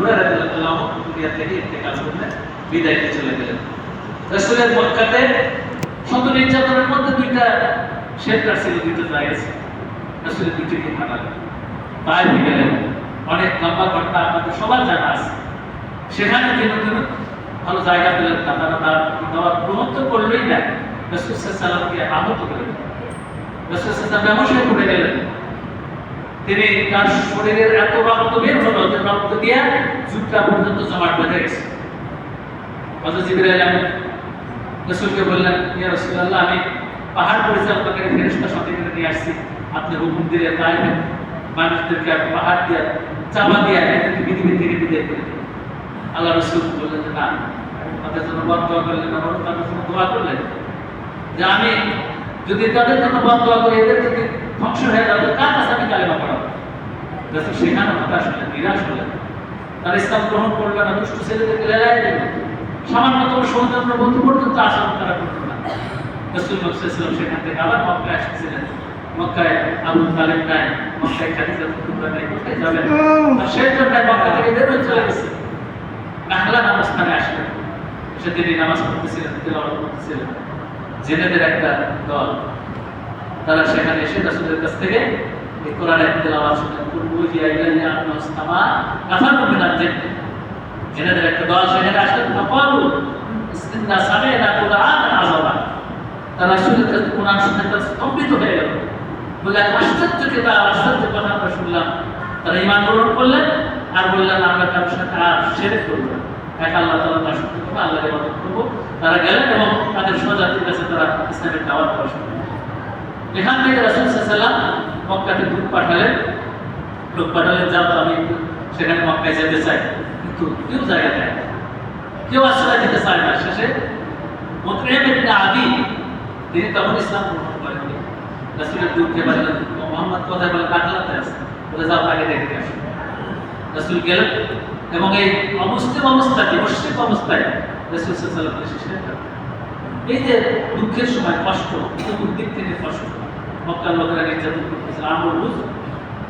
হুরায়রা রাদিয়াল্লাহু আনহু দুনিয়া বিদায় নিয়ে চলে গেলেন। রাসূলের মক্কাতে শত নির্যাতনের মধ্যে দুইটা ছিল, দুইটা জায়গা ছিল। রাসূলের দুইটিকে তাই গেলেন অনেক লম্বা ঘটনা আপনাদের সবার জানা আছে। সেখানে তিনি ভালো জায়গা পেলেন না, তারা তার দাওয়াত গ্রহণ তো করলেই না। রসুল সাল্লামকে করে রসুল ব্যবসায় করে গেলেন। তিনি তার শরীরের এত রক্ত বের হলো যে রক্ত দিয়ে জুটটা পর্যন্ত জমাট বেঁধে গেছে। আমিন রাসূলকে বললেন, ইয়া রাসূলুল্লাহ, আমি পাহাড় পরিচালকের ফেরেশতা সাথে করে নিয়ে আসছি। আপনি হুকুম দিলে তাই মানুষদেরকে পাহাড় দিয়ে, চাপা দিয়ে এদেরকে পৃথিবী থেকে বিদায় করে। আল্লাহ রসুল বললেন যে না, তাদের জন্য বদ করলেন বরং তাদের জন্য দোয়া করলেন যে আমি যদি তাদের জন্য বদ করি এদের যদি ধ্বংস হয়ে যাবে, কার কাছে আমি কালেমা পড়াবো রসুল সেখানে হতাশ হলেন নিরাশ হলেন তারা ইসলাম গ্রহণ করলেন না, দুষ্ট ছেলেদেরকে লেলাই দিলেন সামান্যতম সৌজন্য বন্ধু পর্যন্ত আচরণ তারা করতো না। রসুল মকসাইসাল্লাম সেখান থেকে আবার মক্কায় আসতেছিলেন। মক্কায় আবু তালেব নাই, মক্কায় খাদিজা কুতুবা নাই, কোথায় যাবেন? সেই জন্য মক্কা থেকে বের হয়ে চলে গেছে। নাহলা নামাজ স্থানে আসলেন। সে তিনি নামাজ পড়তেছিলেন, তেলাওয়াত করতেছিলেন। জেনেদের একটা দল তারা সেখানে এসে রাসূলের কাছ থেকে এই কোরআনের তেলাওয়াত শুনলেন পূর্ব জিয়া ইলাইহি আনসামা কাফারু মিনাল জিন্ন জেনেদের একটা দল সেখানে আসলেন ফাকালু ইস্তিন্না আযাবা তারা রাসূলের কোরআন শুনতে তারা স্তম্ভিত হয়ে গেল। বলে এক আশ্চর্য কিতাব আশ্চর্য কথা আমরা শুনলাম। তারা ঈমান গ্রহণ করলেন আর বললেন, আমরা সাথে আর করব এক আল্লাহ তাআলা তার করব আল্লাহর ইবাদত করব। তারা গেলেন এবং তাদের স্বজাতির কাছে তারা ইসলামের দাওয়াত দেওয়া শুরু করলেন এখান থেকে রাসূল সাল্লাম মক্কাতে দূত পাঠালেন। লোক পাঠালেন, যাও, আমি একটু সেখানে মক্কায় যেতে চাই। কিন্তু কেউ জায়গা দেয়। কেউ আশ্রয় দিতে চায় না। শেষে মুতরিম ইবনে আদি, তিনি তখন ইসলাম গ্রহণ করেননি। রাসূলের দূরকে বললেন মোহাম্মদ, কোথায় বলে? কাটলাতে আছে? বলে, যাও তাকে দেখে আসো? রাসূল গেলেন এবং এই অমুসলিম অবস্থায় মুশরিক অবস্থায় রাসূল আলাইহি ওয়াসাল্লাম এই যে দুঃখের সময়, কষ্ট চতুর্দিক থেকে কষ্ট। মক্কার লোকেরা নির্যাতন করতেছিল আমর বুঝ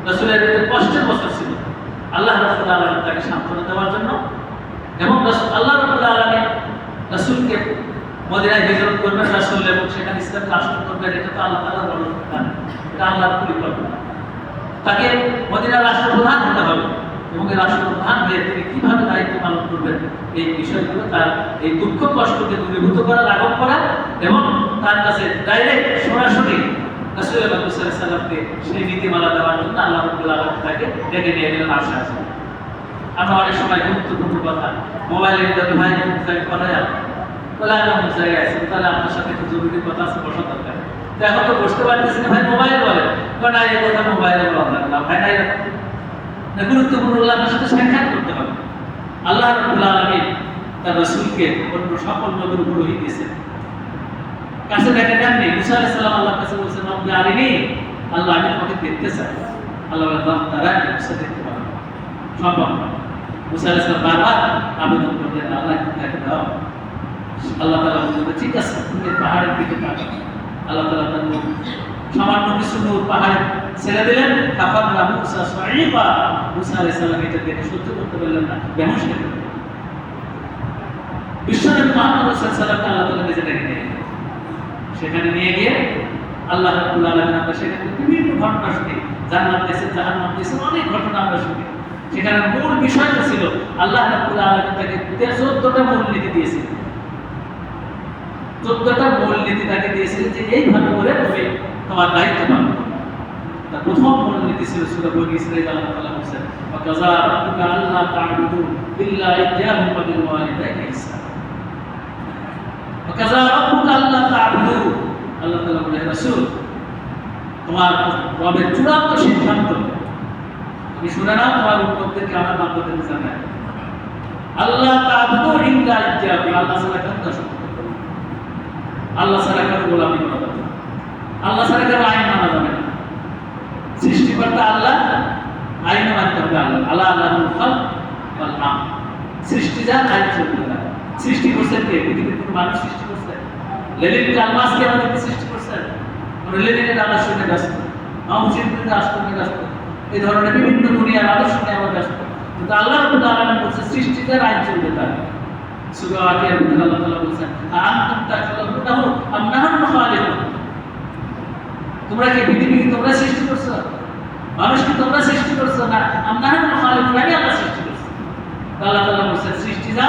রাসূলের কষ্টের বছর ছিল, আল্লাহ রাব্বুল আলামিন তাকে সান্ত্বনা দেওয়ার জন্য এবং আল্লাহ রাব্বুল আলামিন রাসূলকে মদিনায় হিজরত করবেন রাসূল এবং সেখানে ইসলাম রাষ্ট্র করবেন, এটা তো আল্লাহ তাআলার বড় বিধান এটা আল্লাহর পরিকল্পনা। তাকে মদিনার রাষ্ট্রপ্রধান হতে হবে এবং এই রাষ্ট্রপ্রধান হয়ে তিনি কীভাবে দায়িত্ব পালন করবেন এই বিষয়গুলো তার এই দুঃখ কষ্টকে দূরীভূত করা লাঘব করা এবং তার কাছে ডাইরেক্ট সরাসরি রাসূল সাল্লামকে সেই নীতিমালা দেওয়ার জন্য আল্লাহ তাকে ডেকে নিয়ে গেলেন আশা আছে আমরা অনেক সময় গুরুত্বপূর্ণ কথা ভাই করা যায় বলে আমি অমুক আছি, তাহলে আপনার সাথে একটু জরুরি কথা আছে বসা দরকার। তো এখন তো বসতে পারতেছি না, ভাই মোবাইল বলে। এই কথা মোবাইলে বলা না, ভাই, না এরকম না, গুরুত্বপূর্ণ হলে আপনার সাথে সাক্ষাৎ করতে হবে। আল্লাহ আলামিন তার রাসূলকে অন্য সকল হয়ে দিয়েছেন। কাছে দেখা যাননি মুসা আলাইহিস সালাম আল্লাহর কাছে বলছেন রব্বি আরিনি আল্লাহ আমি তোমাকে দেখতে চাই। আল্লাহ দাম তারা মুসা দেখতে না। সম্ভব মুসা আলাইহিস সালাম বারবার আবেদন করলেন, আল্লাহ দেখে দাও। আল্লাহ তাআলা বললেন ঠিক আছে, তুমি পাহাড়ের দিকে তাকাও। আল্লাহ তাআলা তার সামান্য কিছু পাহাড়ে ছেড়ে দিলেন। কাফার না মুসা সাইবা মুসা আলাইহিস সালাম এটা দেখে সহ্য করতে পারলেন না, বেহুশ হয়ে গেলেন। বিশ্বনবী আল্লাহ তাআলা নিজে ডেকে নিয়ে। সেখানে নিয়ে গিয়ে আল্লাহ সেখানে বিভিন্ন ঘটনা শুনি। জান্নাত দিয়েছেন জাহান্নাম দিয়েছেন অনেক ঘটনা আমরা শুনি। সেখানে মূল বিষয়টা ছিল, আল্লাহ আলামিন তাকে চোদ্দটা মূল নীতি চোদ্দটা মূল নীতি তাকে দিয়েছিলেন যে এইভাবে করে তুমি তোমার দায়িত্ব পালন। তার প্রথম মূল নীতি ছিল সূরা বনি ইসরাঈল, আল্লাহ তাআলা বলেছেন, ওয়া কাযা রাব্বুকা আল্লা তা'বুদু ইল্লা ইয়্যাহু ওয়া বিল ওয়ালিদাইনি ইহসানা। কাযা রাব্বুকা আল্লা তা'বুদু আল্লাহ তাআলা বলেন, রাসূল, তোমার রবের চূড়ান্ত সিদ্ধান্ত। তুমি শুনে নাও তোমার জানায়। আল্লাহ আল্লাহ ছাড়া কারও। আল্লাহ ছাড়া কারও আল্লাহ ছাড়া কারও আইন মানা যাবে না। সৃষ্টিকর্তা আল্লাহ, আইন মানতে হবে আল্লাহ। আল্লাহ আল্লাহুল খালক সৃষ্টি যান আইন চলবে সৃষ্টি করছেন মানুষ লেলিন কালমাসকে আমাদেরকে সৃষ্টি করছেন আমরা লেনিনের আদর্শ নিয়ে ব্যস্ত। মাহমুদ চিন্তিত আদর্শ নিয়ে ব্যস্ত। এই ধরনের বিভিন্ন দুনিয়ার আদর্শ নিয়ে আমরা ব্যস্ত। কিন্তু আল্লাহ রাব্বুল আলামিন বলছে সৃষ্টিদের আইন চলবে তার। আকিয়ার মধ্যে আল্লাহ তাআলা বলছেন আনতুম তাখলুকুনাহু আম নাহনু খালিকুন তোমরা কি পৃথিবীকে তোমরা সৃষ্টি করছ? মানুষ কি তোমরা সৃষ্টি করছ না আমরা খালিকুন আমি আল্লাহ সৃষ্টি করছি। আল্লাহ তাআলা বলছেন সৃষ্টি যা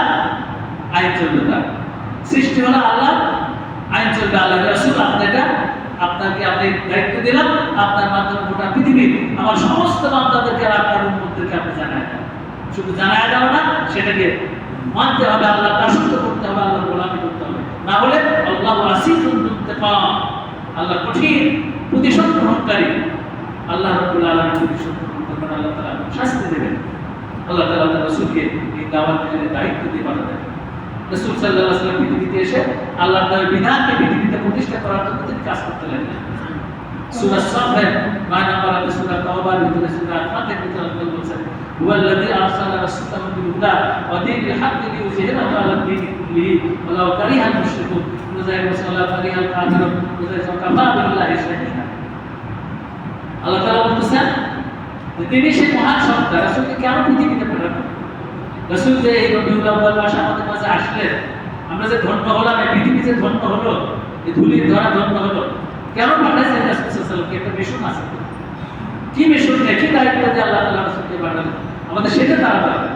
আইন চলবে তার। সৃষ্টি হলো আল্লাহ আইন চলবে আল্লাহ রাসূল, আপনাকে আপনাকে আমি দায়িত্ব দিলাম, আপনার মাধ্যমে গোটা পৃথিবী, আমার সমস্ত বান্দাদেরকে আপনার উম্মতদেরকে আপনি জানায় শুধু জানায় দাও না, সেটাকে মানতে হবে আল্লাহ দাসত্ব করতে হবে আল্লাহ গোলামি করতে হবে। না হলে আল্লাহ আসিফুন ইন্তেকাম আল্লাহ কঠিন প্রতিশোধ গ্রহণকারী। আল্লাহ রাব্বুল আলামিন প্রতিশোধ গ্রহণ করবেন আল্লাহ তাআলা শাস্তি দেবেন। আল্লাহ তার রাসূলকে এই দাওয়াত দায়িত্ব দিয়ে পাঠাবেন রাসূল সাল্লাল্লাহু আলাইহি ওয়াসাল্লাম পৃথিবীতে এসে আল্লাহর তার বিধানকে পৃথিবীতে প্রতিষ্ঠা করার জন্য তিনি কাজ করতে লাগলেন। সূরা সাফের 9 নম্বর আয়াতে সূরা তাওবার, ভিতরে সূরা ফাতির ভিতরে আল্লাহ বলছেন আরসালা রাসূলাহু বিল হুদা ওয়া দীনিল হাক্কি লিইয়ুযহিরাহু আলা দ্বীনি কুল্লিহি ওয়ালাউ কারিহাল মুশরিকুন মুজাহিদ সাল্লাল্লাহু কারিহাল কাফিরুন মুজাহিদ কাফা বিল্লাহি শাহিদা আল্লাহ তাআলা বলতেছেন তিনি সেই মহান সত্তা, রাসূলকে কেন পৃথিবীতে পাঠাবেন রাসূল যে এই রবিউল আউয়াল মাসে আমাদের মাঝে আসলেন আমরা যে ধন্য হলাম, এই পৃথিবী যে ধন্য হলো, এই ধুলির ধরা ধন্য হলো, কেন পাঠাইছেন রাসূল একটা মিশন আছে। কি মিশন? নেই দায়িত্ব দিয়ে আল্লাহ তাআলা রাসূলকে পাঠালেন। আমাদের সেটা জানা দরকার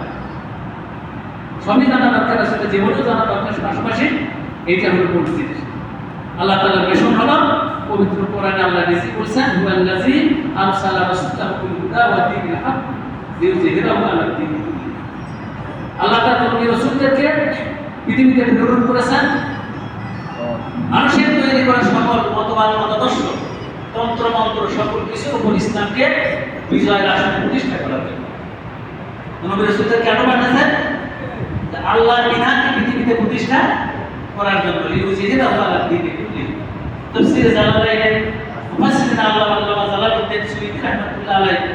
সবই জানা দরকার আসলে জীবনেও জানা দরকার পাশাপাশি এইটা হলো মূল জিনিস। আল্লাহ তাআলার মিশন হলো পবিত্র কোরআনে আল্লাহ নিজে বলছেন, হুয়াল্লাযী আরসালা রাসূলাহু বিল হুদা ওয়া দীনিল হক লিইয়ুযহিরাহু আলা কুল্লিহি আল্লাহ তাআলা নবী রাসূলদেরকে পৃথিবীতে প্রেরণ করেছেন, মানুষের তৈরি করা সকল মতবাদ, মতাদর্শ তন্ত্র মন্ত্র সকল কিছুর উপর ইসলামকে বিজয়ের আসনে প্রতিষ্ঠা করার জন্য। নবী রাসূলদের কেন পাঠাচ্ছেন যে আল্লাহর বিধানকে পৃথিবীতে প্রতিষ্ঠা করার জন্য। লিউজিহিরাহু আলা দ্বীনি কুল্লিহি তাফসীরে জালালাইনের মুফাসসিরিন আল্লাহ আল্লামা জালালউদ্দিন সুয়ুতী রাহমাতুল্লাহ আলাইহি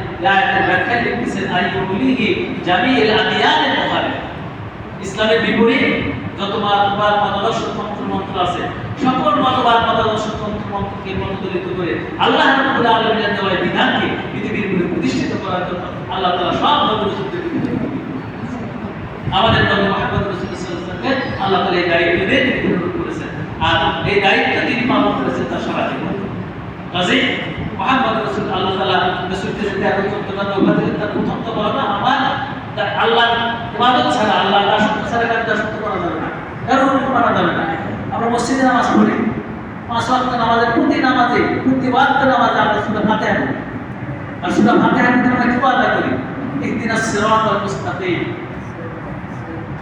ইসলামের বিপরীত যত মতবাদ মতাদর্শ তন্ত্র মন্ত্র আছে, সকল মতবাদ মতাদর্শ তন্ত্র মন্ত্রকে করে আল্লাহ রাব্বুল বিধানকে পৃথিবীর প্রতিষ্ঠিত করার জন্য আল্লাহ তাআলা সব নবী আমাদের নবী আল্লাহ তাআলা এই দায়িত্ব দিয়ে করেছেন। আর এই দায়িত্ব তিনি পালন করেছেন তার সারা জীবন। কাজে মুহাম্মদ রাসূল আল্লাহ তাআলা রাসূলকে যদি এখন চলতে পারেন ওখান তার প্রথম তো বলো না, আমার তার আল্লাহ, ইবাদত ছাড়া আল্লাহ দাসত্ব ছাড়া কার দাসত্ব করা যাবে না। কারও অনুকূল করা যাবে না। আমরা মসজিদে নামাজ পড়ি। পাঁচ ওয়াক্ত নামাজে প্রতি নামাজে, প্রতি ওয়াক্ত নামাজে আমরা সুরা ফাতিহা পড়ি। আর সুরা ফাতিহা কিন্তু আমরা কি আদায় করি? ইহদিনাস সিরাতাল মুস্তাকিম।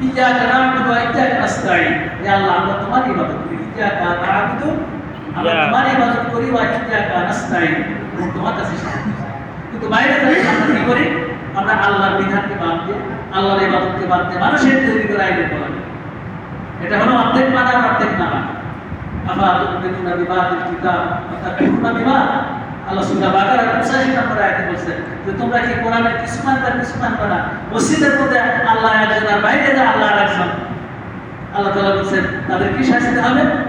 ইyyaka na'budu wa iyyaka nasta'in ya আল্লাহ, আমরা তোমার ইবাদত করি। আমরা ইয়া। তোমার ইবাদত করি ওয়া এবং তোমার কাছে কিন্তু বাইরে আমরা কি করি? আমরা আল্লাহর বিধানকে বাদ দিয়ে আল্লাহর ইবাদতকে বাদ দিয়ে মানুষের তৈরি করে আইনের বলা এটা হলো অর্ধেক মানা অর্ধেক না আফা তুমিনুনা বিবাদিল কিতাব তাকফুরুনা বিবাদ। আল্লাহ সূরা বাকারা 85 নম্বর আয়াতে বলছেন যে তোমরা কি কোরআনের কিছু মানবে কিছু মানবে না মসজিদের মধ্যে আল্লাহ একজন আর বাইরে যা আল্লাহ আরেকজন। আল্লাহ তাআলা বলছেন তাদের কি শাস্তি হবে?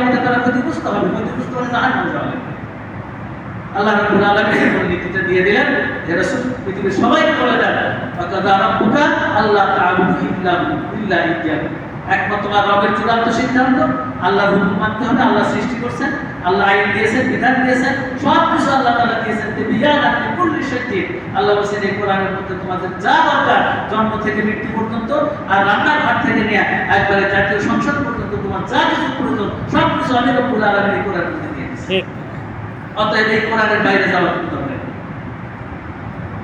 আমাদের তারা ক্ষতিগ্রস্ত হবে, ক্ষতিগ্রস্ত হলে জাহান্নামে যাবে আল্লাহ দিয়ে দিলেন যে পৃথিবীর সবাইকে বলে দেন আল্লাহ একমাত্র রবের চূড়ান্ত সিদ্ধান্ত, আল্লাহর হুকুম মানতে হবে, আল্লাহ সৃষ্টি করছেন, আল্লাহ আইন দিয়েছেন, বিধান দিয়েছেন সব কিছু আল্লাহ তাআলা দিয়েছেন। তে আল্লাহ বলেছেন এই কোরআনের মধ্যে তোমাদের যা দরকার জন্ম থেকে মৃত্যু পর্যন্ত আর থেকে নিয়ে একবারে জাতীয় সংসদ পর্যন্ত তোমার যা কিছু প্রয়োজন সব কিছু আমি রব্বুল আলামিন এই কোরআনের মধ্যে ঠিক। অতএব এই কোরআনের বাইরে যাওয়ার কোনো দরকার।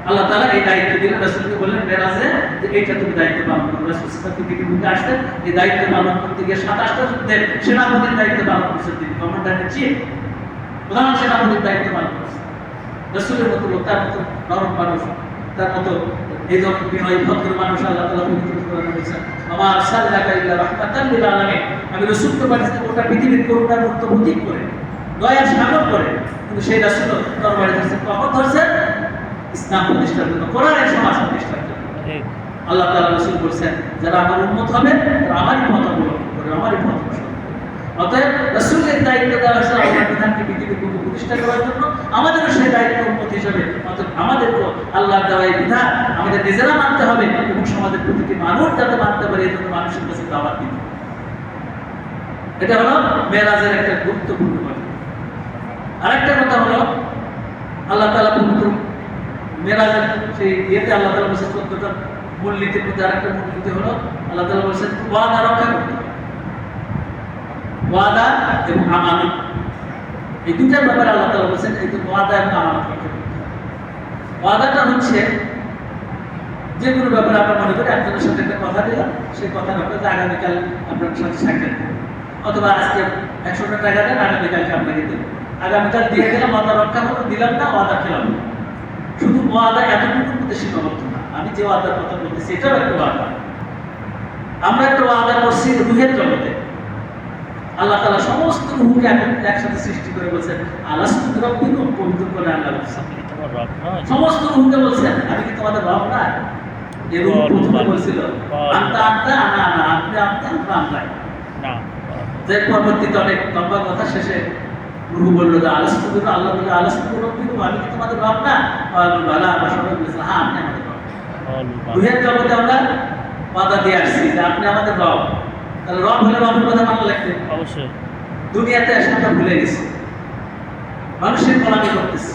আল্লাহ তাআলা এই দায়িত্ব দিলেন রাসূলকে বললেন মেরাজে যে এইটা তুমি দায়িত্ব পালন করো। রাসূল আসতেন এই দায়িত্ব পালন করতে গিয়ে 27টা যুদ্ধের সেনাপতির দায়িত্ব পালন করেছেন তিনি কমান্ডার চিফ প্রধান সেনাপতির দায়িত্ব পালন করেছেন। রাসূলের মতো লোক তার মতো নরম মানুষ তার মতো এই ধরনের বিনয় ভদ্র মানুষ আল্লাহ তাআলা পবিত্র কোরআনে বলেছেন আমার আরসালনাকা ইল্লা রাহমাতাল লিল আলামিন। আমি রাসূলকে পাঠিয়েছি গোটা পৃথিবীর করুণার মুক্ত প্রতীক করে দয়ার সাগর করে কিন্তু সেই রাসূল তরবারি ধরছে কখন ধরছে? ইসলাম প্রতিষ্ঠার জন্য কোরআনের সমাজ প্রতিষ্ঠার জন্য। আল্লাহ তাআলা রাসূল বলেছেন যারা আমার উম্মত হবে তারা আমারই পথ অবলম্বন করে আমারই করবে। অতএব রাসূলের দায়িত্ব দেওয়া হয়েছে আল্লাহর বিধানকে পৃথিবীর প্রতিষ্ঠা করার জন্য আমাদেরও সেই দায়িত্ব হিসেবে আল্লাহর দেওয়া এই বিধান। আমাদের নিজেরা মানতে হবে এবং সমাজের প্রতিটি মানুষ যাতে মানতে পারে মানুষের কাছে দাওয়াত দিতে এটা হলো মেরাজের একটা গুরুত্বপূর্ণ কথা। আরেকটা কথা হলো, আল্লাহ তাআলা পবিত্র মেরাজের সেই ইয়েতে আল্লাহ বলছেন চোদ্দটা মূলনীতির মধ্যে আরেকটা মূলনীতি হলো, আল্লাহ তাআলা বলছেন রক্ষা করতে ওয়াদা এবং আমানত। এই দুটার ব্যাপারে আল্লাহ তাআলা বলছেন, এই তো ওয়াদা এবং আমানত। ওয়াদাটা হচ্ছে যে কোনো ব্যাপারে আমরা মনে করি একজনের সাথে একটা কথা দিলাম, সেই কথা ব্যাপারে আগামীকাল আপনার সাথে সাক্ষাৎ অথবা আজকে একশোটা টাকা দেন, আগামীকালকে আপনাকে দেবো। আগামীকাল দিয়ে গেলাম ওয়াদা রক্ষা হলো, দিলাম না, ওয়াদা খেলাম। শুধু ওয়াদা এতটুকুর মধ্যে সীমাবদ্ধ না। আমি যে ওয়াদার কথা বলতেছি, এটাও একটা ওয়াদা। আমরা একটা ওয়াদা করছি রুহের জগতে। আল্লাহ তাআলা সমস্ত রুহকে এক- একসাথে সৃষ্টি করে বলছেন পবিত্র করে আল্লাহ সমস্ত রুহকে বলছেন আমি কি তোমাদের রব না প্রথমে বলছিল আনা আনা আপনি আমরা আমরাই যে পরবর্তীতে অনেক লম্বা কথা শেষে বলল যে আলাস্তু বিরু আল্লাহ বলল রব্বিকুম আমি কি তোমাদের রব না বালা আমরা সবাই বলেছিলাম হ্যাঁ আপনি আমাদের রব রুহের জগতে আমরা বাধা দিয়ে আসছি যে আপনি আমাদের রব তাহলে রব হলে রবের কথা মানা লাগবে। অবশ্যই। দুনিয়াতে ভুলে গেছি। মানুষের গোলামি করতেছি।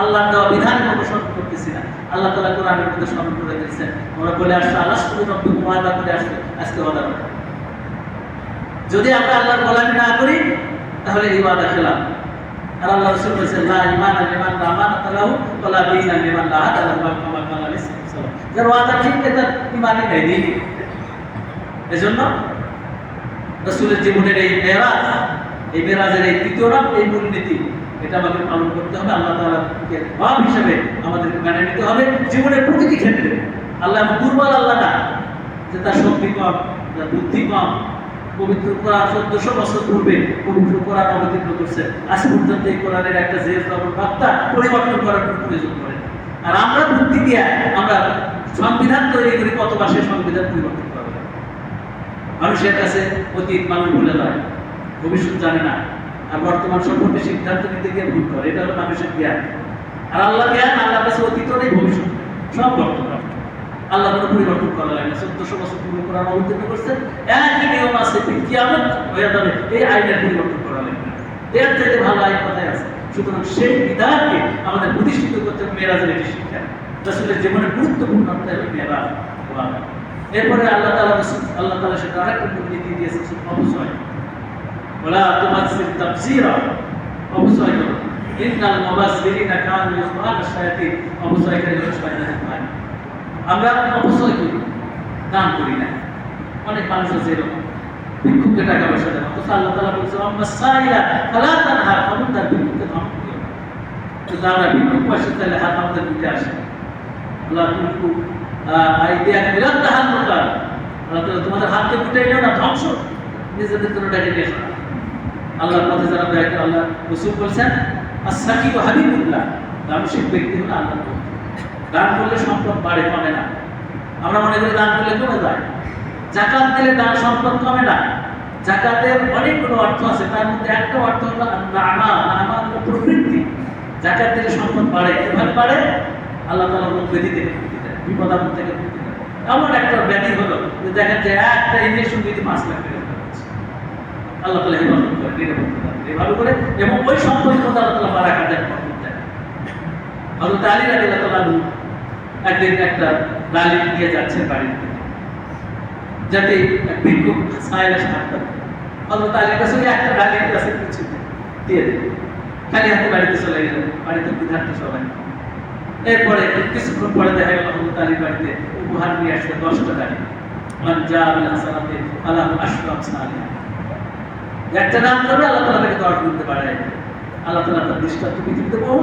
আল্লাহ দেওয়া বিধান অনুসরণ করতেছি না। আল্লাহ তালা কোরআনের মধ্যে স্মরণ করে দিয়েছেন আমরা বলে আল্লাহ শুধু রব্বি ওয়াদা করে আসছো আজকে ওয়াদা যদি আমরা আল্লাহর গোলামি না করি তাহলে এই ওয়াদা খেলাম। আর আল্লাহ রসুল বলেছেন লা ইমান লিমান লা আমানাতা লাহু ওয়া লা দীনা লিমান লা আহাদা লাহু কামা কালা আলাইহিস সালাম যার ওয়াদা ঠিক তার ইমানই নেই। এজন্য রসুলের জীবনের এই মেরাজ, এই মেরাজের এই তৃতীয় নাম এই মূলনীতি, এটা আমাদের পালন করতে হবে। আল্লাহ তাআলাকে রব হিসেবে আমাদেরকে মেনে নিতে হবে, জীবনের প্রতিটি ক্ষেত্রে। আল্লাহ দুর্বল আল্লাহ না, যে তার শক্তি কম, তার বুদ্ধি কম, পবিত্র কোরআন চোদ্দশো বছর পূর্বে পবিত্র কোরআন অবতীর্ণ করছে। আজ পর্যন্ত এই কোরআনের একটা জের, জবর, বার্তা পরিবর্তন করার কোনো প্রয়োজন করে আর আমরা বুদ্ধি দিয়ে আমরা সংবিধান তৈরি করি কতবার সে সংবিধান পরিবর্তন করা। মানুষের কাছে অতীত মানুষ ভুলে যায়, ভবিষ্যৎ জানে না, আর বর্তমান সম্পর্কে সিদ্ধান্ত নিতে গিয়ে ভুল করে। এটা হলো মানুষের জ্ঞান। আর আল্লাহ জ্ঞান আল্লাহর কাছে অতীত নেই, ভবিষ্যৎ সব বর্তমান। আল্লাহ কোনো পরিবর্তন করা লাগে না। চোদ্দশো বছর কোরআন অবতীর্ণ একই নিয়ম আছে কিয়ামত, হয়ে যাবে। এই আইনের পরিবর্তন করা লাগে এর চাইতে ভালো আইন কোথায় আছে? সুতরাং সেই বিধানকে আমাদের প্রতিষ্ঠিত করতে মেয়েরাজের একটি শিক্ষা। রসুলের জীবনের গুরুত্বপূর্ণ মেয়েরাজ। এরপরে আল্লাহ রসুল আল্লাহ তাআলা সেটা আরেকটা মূলনীতি দিয়েছে অবশ্যই। ওলা তুমাসির তাফসীরা, অবশ্যই করো ইন্নাল মুবাসসিরিনা কানু ইখওয়ানা শায়াতিন, অবশ্যই করে শয়তানের ভাই আমরা অবশ্যই করি, দান করি না। অনেক মানুষ আছে এরকম। ভিক্ষুককে টাকা পয়সা দেয় অথচ আল্লাহ তাআলা বলছে আম্মা সাইলা ফালা তানহা খবরদার ভিক্ষুককে ধ্বংস দিও কিন্তু আমরা ভিক্ষুক পয়সা চাইলে হাত আমাদের দিতে আসে। আল্লাহ আইডিয়া তোমাদের হাতকে না, ধ্বংস। নিজেদের জন্য ডেকে নিয়ে আল্লাহর পথে যারা আল্লাহ রসুল বলছেন আসাকি ও হাবিবুল্লাহ। ব্যক্তি আল্লাহ। দান করলে সম্পদ বাড়ে, কমে না। আমরা মনে করি দান করলে কমে যায়। জাকাত দিলে দান সম্পদ কমে না। জাকাতের অনেকগুলো অর্থ আছে, তার মধ্যে একটা অর্থ হলো নামা নামা প্রবৃত্তি। জাকাত দিলে সম্পদ বাড়ে। বাড়ে? আল্লাহ তাআলা রোগ ব্যাধি থেকে মুক্তি দেয় বিপদ আপদ থেকে এমন একটা ব্যাধি হলো যে একটা দিতে পাঁচ লাখ টাকা আল্লাহ তালা এভাবে করে এবং ওই সম্পদের মধ্যে আল্লাহ তালা বারাকা দেন বরকত দেন। হযরত আলী রাদিয়াল্লাহু তাআলা আনহু একদিন একটা ডালিম নিয়ে যাচ্ছেন বাড়ির যাতে ভিক্ষুক সাহেবের সাহায্য হযরত আলীর কাছে একটা ডালিম কাছে কিছু দিয়ে দেন খালি হাতে বাড়িতে চলে গেলেন। বাড়িতে বিধার্থ সবাই। এরপরে কিছুক্ষণ পরে দেখা গেল আলীর বাড়িতে উপহার নিয়ে আসছে দশটা ডালিম মান জা বিল হাসানাতি ফালাহু আশরু আমসালিহা একটা নাম ধরে আল্লাহ তালা তাকে দশ পারে আল্লাহ তালা তার দৃষ্টান্ত পৃথিবীতে বহু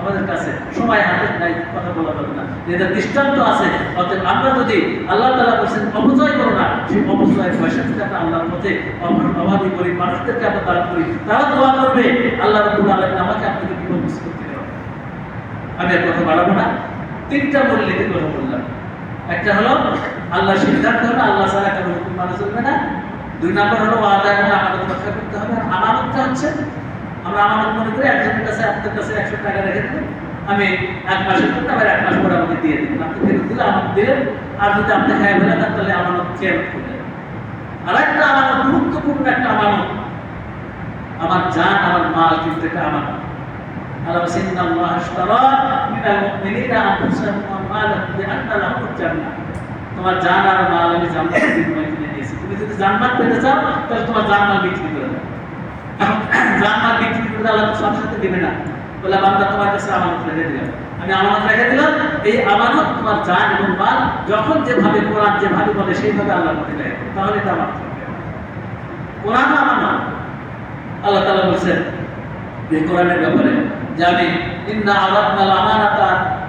আমাদের কাছে সময় নাই, কথা বলা যাবে না। এটা দৃষ্টান্ত আছে, অতএব আমরা যদি আল্লাহ তালা বলছেন অপচয় করো না, সেই অপচয় পয়সা থেকে আল্লাহর পথে অভাব- করি মানুষদেরকে আমরা দান করি, তারা দোয়া করবে, আল্লাহ আমাকে আপনাকে বিপদ মুক্ত করতে পারবে আমি আর কথা বাড়াবো না। তিনটা মূলনীতির কথা বললাম। একটা হলো, আল্লাহ সিদ্ধান্ত হলো আল্লাহ ছাড়া কারও হুকুম চলবে না। দুই নম্বর হলো, ওয়াদা এবং আমানত রক্ষা করতে হবে। আমানতটা হচ্ছে, আমরা আমানত মনে করি, একজনের কাছে আপনার কাছে একশো টাকা রেখে দেবেন আমি এক মাসের জন্য আবার এক মাস পরে আমাকে দিয়ে দেবেন আপনি ফেরত দিলে আমানত দিলেন আর যদি আপনি হ্যাঁ বলে দেন, তাহলে আমানত চেয়ার করলেন আর একটা আমানত, গুরুত্বপূর্ণ একটা আমানত। আমার জান, আমার মাল কিন্তু এটা আমানত। ইন্না আল্লাহ আশতারা মিনাল মুমিনিনা আনফুসাহুম ওয়া আমওয়ালাহুম বিআন্না লাহুমুল জান্নাহ তোমার জান আর মাল আমি জান্নাতের বিনিময়ে কিনে দিয়েছি। তুমি যদি জান্নাত পেতে চাও, তাহলে তোমার জান মাল বিক্রি করে দাও। জান মাল বিক্রি করে দাও, আল্লাহ তো সাথে দিবে না। বলে, বান্দা, তোমার কাছে আমানত রেখে দিলাম। আমি আমানত রেখে দিলাম, এই আমানত, তোমার জান এবং মাল যখন যেভাবে কোরআন যেভাবে বলে, সেইভাবে আল্লাহ রেখে দাও। তাহলে এটা আমার কোরআন আমানত আল্লাহ তাআলা বলছেন, এই কোরআনের ব্যাপারে যে আমি ইন্না আরাদনাল আমানাতা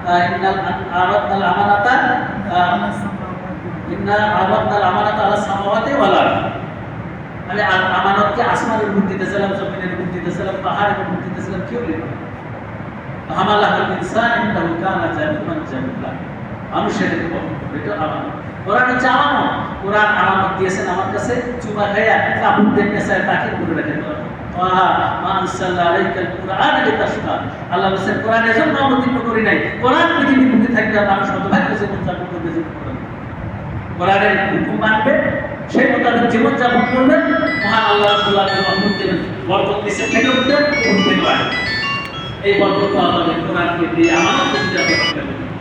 আহ, ইন্নাল আরাদনাল আমানাতা ইন্না আরাদনাল আমানাতা আলা সামাওয়াতি ওয়াল আরদ। আমি আমানতকে আসমানের উপর দিতেছিলাম জমিনের উপর দিতেছিলাম পাহাড়ের উপর দিতেছিলাম কেউ নেই হামালাহুল ইনসান ইন্নাহু কানা জালুমান জাহুলা। মানুষের উপর এটা আমানত। কোরআন হচ্ছে আমানত? কোরআন আমানত দিয়েছেন আমার কাছে চুমা খাইয়া কাপড় দেখতে চায় তাকে করে রেখে। দেওয়া আল্লাহ বলেন কোরআন এজন্য অবতীর্ণ করি নাই। কোরআন পৃথিবীর থাকলে মানুষ হতভাগ্য জীবন যাপন করবে কোরআনের হুকুম মানবে, সেই মোতাবেক জীবন যাপন করবে। মহান আল্লাহ এই বরকত আমাদের কোরআনকে এই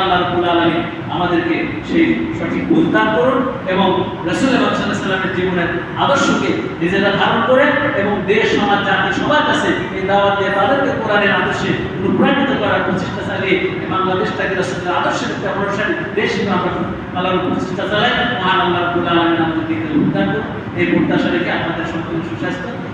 আল্লাহ আমাদেরকে সেই সঠিক দান করুন এবং রাসূল সাল্লামের জীবনের আদর্শকে নিজেরা ধারণ করে এবং দেশ, সমাজ, জাতি সবার কাছে এই দাওয়াত দিয়ে তাদেরকে কোরআনের আদর্শে অনুপ্রাণিত করার প্রচেষ্টা চালিয়ে বাংলাদেশটাকে রাসূলের আদর্শের একটা অনুসারী দেশ আমরা প্রচেষ্টা চালাই মহান আল্লাহ রাব্বুল আলামিন আমাদেরকে উদ্ধার করুন। এই প্রত্যাশা রেখে আপনাদের সকলের সুস্বাস্থ্য।